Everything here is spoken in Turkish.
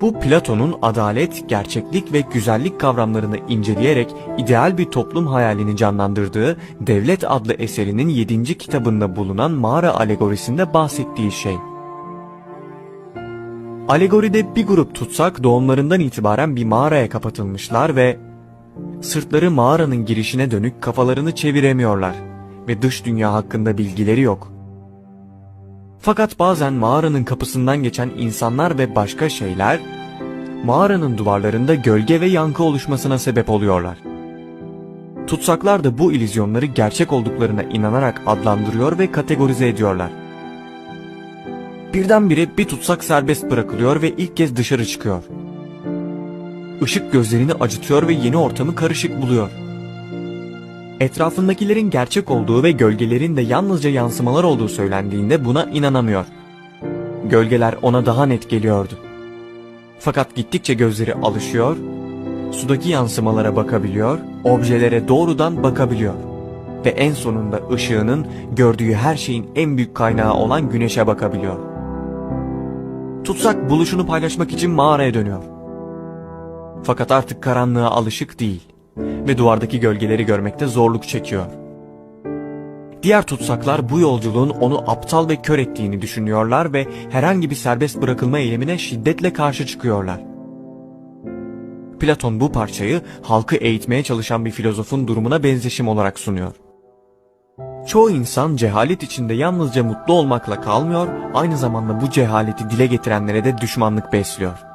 Bu Platon'un adalet, gerçeklik ve güzellik kavramlarını inceleyerek ideal bir toplum hayalini canlandırdığı Devlet adlı eserinin 7. kitabında bulunan mağara alegorisinde bahsettiği şey. Alegoride bir grup tutsak doğumlarından itibaren bir mağaraya kapatılmışlar ve sırtları mağaranın girişine dönük kafalarını çeviremiyorlar ve dış dünya hakkında bilgileri yok. Fakat bazen mağaranın kapısından geçen insanlar ve başka şeyler mağaranın duvarlarında gölge ve yankı oluşmasına sebep oluyorlar. Tutsaklar da bu illüzyonları gerçek olduklarına inanarak adlandırıyor ve kategorize ediyorlar. Birdenbire bir tutsak serbest bırakılıyor ve ilk kez dışarı çıkıyor. Işık gözlerini acıtıyor ve yeni ortamı karışık buluyor. Etrafındakilerin gerçek olduğu ve gölgelerin de yalnızca yansımalar olduğu söylendiğinde buna inanamıyor. Gölgeler ona daha net geliyordu. Fakat gittikçe gözleri alışıyor, sudaki yansımalara bakabiliyor, objelere doğrudan bakabiliyor. Ve en sonunda ışığının gördüğü her şeyin en büyük kaynağı olan güneşe bakabiliyor. Tutsak buluşunu paylaşmak için mağaraya dönüyor. Fakat artık karanlığa alışık değil ve duvardaki gölgeleri görmekte zorluk çekiyor. Diğer tutsaklar bu yolculuğun onu aptal ve kör ettiğini düşünüyorlar ve herhangi bir serbest bırakılma eylemine şiddetle karşı çıkıyorlar. Platon bu parçayı halkı eğitmeye çalışan bir filozofun durumuna benzeşim olarak sunuyor. Çoğu insan cehalet içinde yalnızca mutlu olmakla kalmıyor, aynı zamanda bu cehaleti dile getirenlere de düşmanlık besliyor.